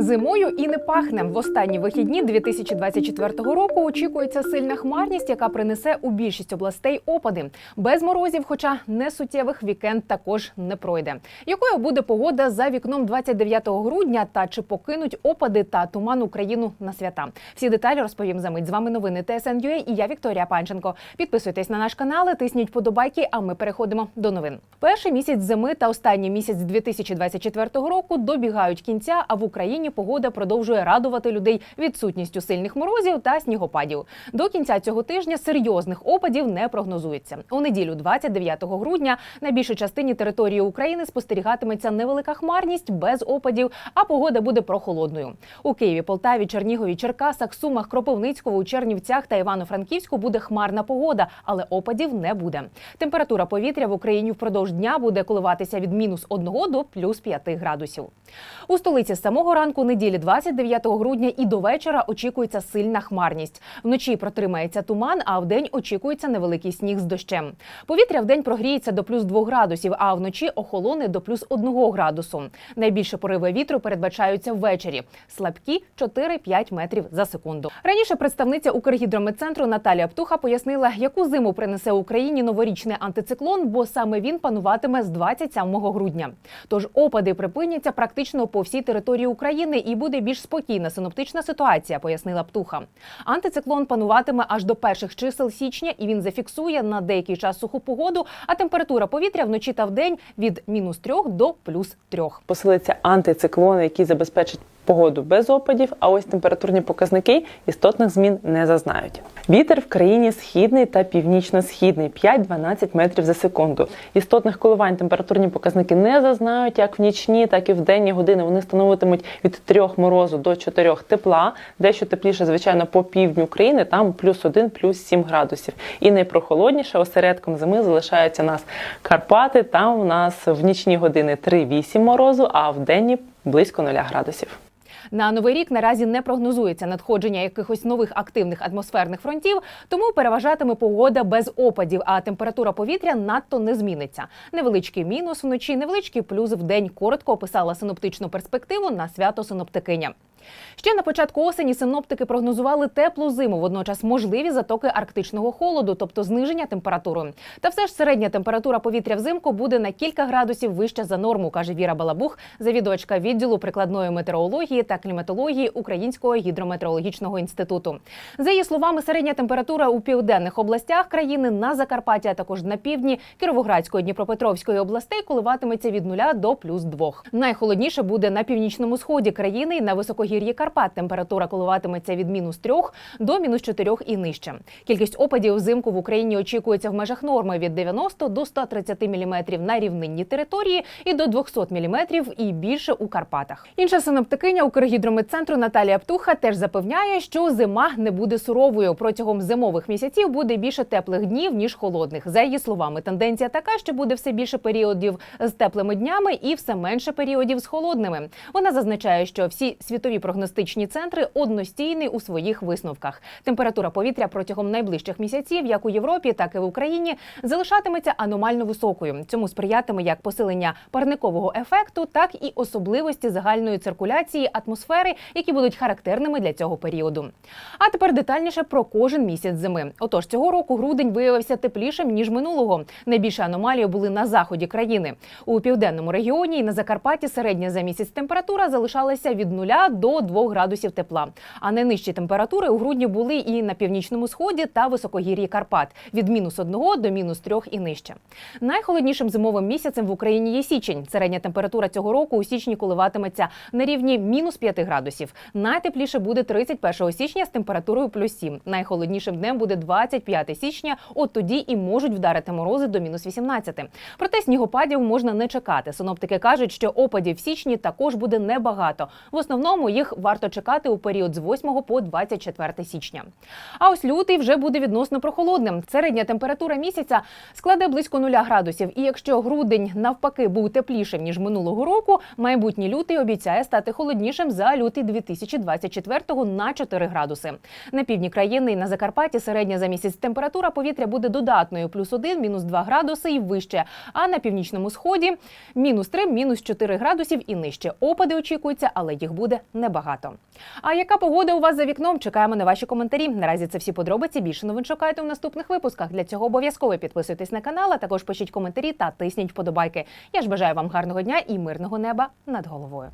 Зимою і не пахне. В останні вихідні 2024 року очікується сильна хмарність, яка принесе у більшість областей опади. Без морозів, хоча не суттєвих вікенд також не пройде. Якою буде погода за вікном 29 грудня та чи покинуть опади та туман Україну на свята? Всі деталі розповім за мить. З вами новини ТСНЮА і я Вікторія Панченко. Підписуйтесь на наш канал, тисніть подобайки. А ми переходимо до новин. Перший місяць зими та останній місяць 2024 року добігають кінця. А в Україні погода продовжує радувати людей відсутністю сильних морозів та снігопадів. До кінця цього тижня серйозних опадів не прогнозується. У неділю, 29 грудня, на більшій частині території України спостерігатиметься невелика хмарність без опадів, а погода буде прохолодною. У Києві, Полтаві, Чернігові, Черкасах, Сумах, Кропивницькому, у Чернівцях та Івано-Франківську буде хмарна погода, але опадів не буде. Температура повітря в Україні впродовж дня буде коливатися від мінус 1 до плюс 5 градусів. У столиці з самого ранку неділі, 29 грудня, і до вечора очікується сильна хмарність. Вночі протримається туман, а вдень очікується невеликий сніг з дощем. Повітря вдень прогріється до плюс 2 градусів, а вночі охолоне до плюс 1 градусу. Найбільше пориви вітру передбачаються ввечері. Слабкі 4-5 метрів за секунду. Раніше представниця Укргідрометцентру Наталія Птуха пояснила, яку зиму принесе Україні новорічний антициклон, бо саме він пануватиме з 27 грудня. Тож опади припиняться практично по всій території України і буде більш спокійна синоптична ситуація, пояснила Птуха. Антициклон пануватиме аж до перших чисел січня, і він зафіксує на деякий час суху погоду, а температура повітря вночі та вдень від мінус 3 до плюс 3. посилиться антициклон, який забезпечить погоду без опадів, а ось температурні показники істотних змін не зазнають. Вітер в країні східний та північно-східний 5-12 метрів за секунду. Істотних коливань температурні показники не зазнають як в нічні, так і в денні години. Вони становитимуть від 3 морозу до 4 тепла, дещо тепліше, звичайно, по півдню країни, там плюс 1, плюс 7 градусів. І найпрохолодніше осередком зими залишаються нас Карпати. Там у нас в нічні години 3-8 морозу, а в денні близько 0 градусів. На новий рік наразі не прогнозується надходження якихось нових активних атмосферних фронтів, тому переважатиме погода без опадів, а температура повітря надто не зміниться. Невеличкий мінус вночі, невеличкий плюс в день. Коротко описала синоптичну перспективу на свято синоптикиня. Ще на початку осені синоптики прогнозували теплу зиму, водночас можливі затоки арктичного холоду, тобто зниження температури. Та все ж середня температура повітря взимку буде на кілька градусів вища за норму, каже Віра Балабух, завідувачка відділу прикладної метеорології та кліматології Українського гідрометеорологічного інституту. За її словами, середня температура у південних областях країни на Закарпатті, а також на півдні Кіровоградської Дніпропетровської областей коливатиметься від 0 до плюс 2. Найхолодніше буде на північному сході країни і на високогір'ї Карпат. Температура коливатиметься від мінус 3 до мінус 4 і нижче. Кількість опадів взимку в Україні очікується в межах норми від 90 до 130 мм на рівнинній території і до 200 мм і більше у Карпатах. Інша синоптикиня Укргідрометцентру Наталія Птуха теж запевняє, що зима не буде суровою. Протягом зимових місяців буде більше теплих днів ніж холодних. За її словами, тенденція така, що буде все більше періодів з теплими днями і все менше періодів з холодними. Вона зазначає, що всі світові прогностичні центри одностійні у своїх висновках. Температура повітря протягом найближчих місяців, як у Європі, так і в Україні, залишатиметься аномально високою. Цьому сприятиме як посилення парникового ефекту, так і особливості загальної циркуляції атмосфери, які будуть характерними для цього періоду. А тепер детальніше про кожен місяць зими. Отож, цього року грудень виявився теплішим ніж минулого. Найбільше аномалії були на заході країни. У південному регіоні і на Закарпатті середня за місяць температура залишалася від 0 до 2 градусів тепла. А найнижчі температури у грудні були і на північному сході та високогір'ї Карпат від мінус 1 до мінус 3 і нижче. Найхолоднішим зимовим місяцем в Україні є січень. Середня температура цього року у січні коливатиметься на рівні мінус 5 градусів. Найтепліше буде 31 січня з температурою плюс 7. Найхолоднішим днем буде 25 січня. От тоді і можуть вдарити морози до мінус 18. Проте снігопадів можна не чекати. Синоптики кажуть, що опадів в січні також буде небагато. В основному їх варто чекати у період з 8 по 24 січня. А ось лютий вже буде відносно прохолодним. Середня температура місяця складе близько 0 градусів. І якщо грудень навпаки був теплішим ніж минулого року, майбутній лютий обіцяє стати холоднішим за лютий 2024 на 4 градуси. На півдні країни і на Закарпатті середня за місяць температура повітря буде додатною плюс 1, мінус 2 градуси і вище. А на північному сході мінус 3, мінус 4 градусів і нижче. Опади очікуються, але їх буде небагато. А яка погода у вас за вікном? Чекаємо на ваші коментарі. Наразі це всі подробиці. Більше новин шукайте у наступних випусках. Для цього обов'язково підписуйтесь на канал, а також пишіть коментарі та тисніть вподобайки. Я ж бажаю вам гарного дня і мирного неба над головою.